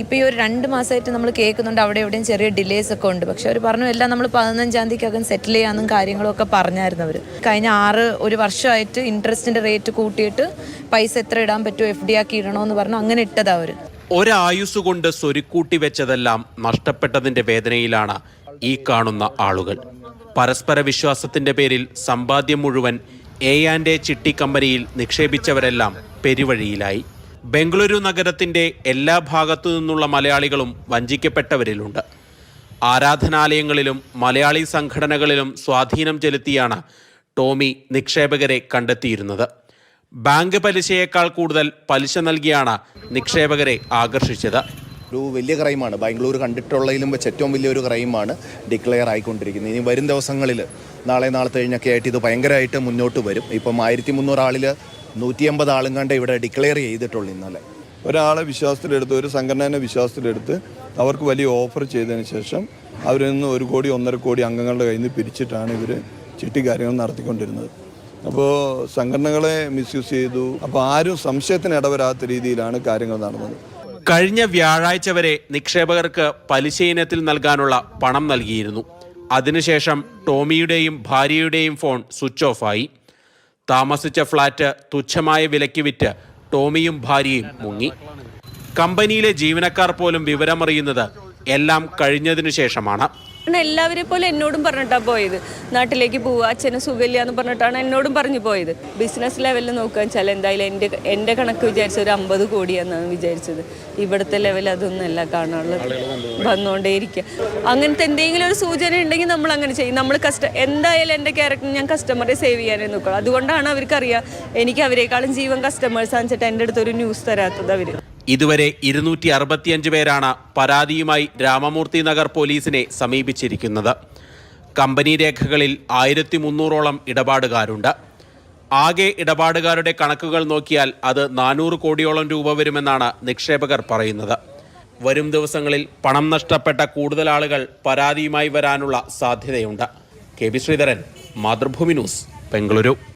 ഇപ്പോൾ ഈ ഒരു രണ്ട് മാസമായിട്ട് നമ്മൾ കേൾക്കുന്നുണ്ട് അവിടെ എവിടെയും ചെറിയ ഡിലേസ് ഒക്കെ ഉണ്ട്. പക്ഷെ അവർ പറഞ്ഞു എല്ലാം നമ്മൾ പതിനഞ്ചാം തീയതിക്കകം സെറ്റിൽ ചെയ്യാമെന്നും കാര്യങ്ങളൊക്കെ പറഞ്ഞായിരുന്നു അവർ കഴിഞ്ഞ ആറ് ഒരു വർഷമായിട്ട് ഇൻട്രസ്റ്റിന്റെ റേറ്റ് കൂട്ടിയിട്ട് പൈസ എത്ര ഇടാൻ പറ്റുമോ എഫ് ഡി ആക്കി ഇടണമെന്ന് പറഞ്ഞു അങ്ങനെ ഇട്ടതാ അവർ ഒരായുസ് കൊണ്ട് സ്വരുക്കൂട്ടി വെച്ചതെല്ലാം നഷ്ടപ്പെട്ടതിന്റെ വേദനയിലാണ് ഈ കാണുന്ന ആളുകൾ. പരസ്പര വിശ്വാസത്തിന്റെ പേരിൽ സമ്പാദ്യം മുഴുവൻ എ ആൻഡ് എ ചിട്ടി കമ്പനിയിൽ നിക്ഷേപിച്ചവരെല്ലാം പെരുവഴിയിലായി. ബംഗളൂരു നഗരത്തിന്റെ എല്ലാ ഭാഗത്തു നിന്നുള്ള മലയാളികളും വഞ്ചിക്കപ്പെട്ടവരിലുണ്ട്. ആരാധനാലയങ്ങളിലും മലയാളി സംഘടനകളിലും സ്വാധീനം ചെലുത്തിയാണ് ടോമി നിക്ഷേപകരെ കണ്ടെത്തിയിരുന്നത്. ബാങ്ക് പലിശയേക്കാൾ കൂടുതൽ പലിശ നൽകിയാണ് നിക്ഷേപകരെ ആകർഷിച്ചത്. ഒരു വലിയ ക്രൈമാണ്. ബാംഗ്ലൂർ കണ്ടിട്ടുള്ളതിലും വെച്ച് ഏറ്റവും വലിയൊരു ക്രൈമാണ് ഡിക്ലെയർ ആയിക്കൊണ്ടിരിക്കുന്നത്. ഇനി വരും ദിവസങ്ങളിൽ നാളെ നാളത്തെ കഴിഞ്ഞൊക്കെ ആയിട്ട് ഇത് ഭയങ്കരമായിട്ട് മുന്നോട്ട് വരും. ഇപ്പം ആയിരത്തി മുന്നൂറ് ആളിൽ നൂറ്റി അമ്പത് ആളും കണ്ട് ഇവിടെ ഡിക്ലെയർ ചെയ്തിട്ടുള്ളൂ ഇന്നലെ. ഒരാളെ വിശ്വാസത്തിലെടുത്ത് ഒരു സംഘടനയെ വിശ്വാസത്തിലെടുത്ത് അവർക്ക് വലിയ ഓഫർ ചെയ്തതിന് ശേഷം അവരിൽ നിന്ന് ഒരു കോടി ഒന്നര കോടി അംഗങ്ങളുടെ കയ്യിൽ നിന്ന് പിരിച്ചിട്ടാണ് ഇവർ ചിട്ടി കാര്യങ്ങൾ നടത്തിക്കൊണ്ടിരുന്നത്. അപ്പോൾ സംഘടനകളെ മിസ്യൂസ് ചെയ്തു. അപ്പോൾ ആരും സംശയത്തിന് ഇടവരാത്ത രീതിയിലാണ് കാര്യങ്ങൾ നടന്നത്. കഴിഞ്ഞ വ്യാഴാഴ്ച വരെ നിക്ഷേപകർക്ക് പലിശ ഇനത്തിൽ നൽകാനുള്ള പണം നൽകിയിരുന്നു. അതിനുശേഷം ടോമിയുടെയും ഭാര്യയുടെയും ഫോൺ സ്വിച്ച് ഓഫായി താമസിച്ച ഫ്ളാറ്റ് തുച്ഛമായ വിലയ്ക്ക് വിറ്റ് ടോമിയും ഭാര്യയും മുങ്ങി. കമ്പനിയിലെ ജീവനക്കാർ പോലും വിവരമറിയുന്നത് എല്ലാം കഴിഞ്ഞതിനു ശേഷമാണ്. എല്ലാവരെ പോലെ എന്നോടും പറഞ്ഞിട്ടാണ് പോയത്. നാട്ടിലേക്ക് പോവുക അച്ഛന് സുഖമില്ല എന്ന് പറഞ്ഞിട്ടാണ് എന്നോടും പറഞ്ഞു പോയത്. ബിസിനസ് ലെവലിൽ നോക്കുക വെച്ചാൽ എന്തായാലും എന്റെ എന്റെ കണക്ക് വിചാരിച്ച ഒരു അമ്പത് കോടിയാണെന്നാണ് വിചാരിച്ചത്. ഇവിടുത്തെ ലെവൽ അതൊന്നല്ല കാണാനുള്ളത് വന്നുകൊണ്ടേയിരിക്കുക അങ്ങനത്തെ എന്തെങ്കിലും ഒരു സൂചന ഉണ്ടെങ്കിൽ നമ്മൾ അങ്ങനെ ചെയ്യും. നമ്മൾ കസ്റ്റ എന്തായാലും എന്റെ ക്യാരക്ടർ ഞാൻ കസ്റ്റമറെ സേവ് ചെയ്യാനേ നോക്കുക അതുകൊണ്ടാണ് അവർക്കറിയാം എനിക്ക് അവരെക്കാളും ജീവൻ കസ്റ്റമേഴ്സ് ആണെന്ന് വെച്ചിട്ട് എന്റെ അടുത്തൊരു ന്യൂസ് തരാത്തത് അവർ ഇതുവരെ ഇരുന്നൂറ്റി അറുപത്തിയഞ്ച് പേരാണ് പരാതിയുമായി രാമമൂർത്തി നഗർ പോലീസിനെ സമീപിച്ചിരിക്കുന്നത്. കമ്പനി രേഖകളിൽ ആയിരത്തി മുന്നൂറോളം ഇടപാടുകാരുണ്ട്. ആകെ ഇടപാടുകാരുടെ കണക്കുകൾ നോക്കിയാൽ അത് നാനൂറ് കോടിയോളം രൂപ വരുമെന്നാണ് നിക്ഷേപകർ പറയുന്നത്. വരും ദിവസങ്ങളിൽ പണം നഷ്ടപ്പെട്ട കൂടുതൽ ആളുകൾ പരാതിയുമായി വരാനുള്ള സാധ്യതയുണ്ട്. K Sreedharan Mathrubhumi news Bengaluru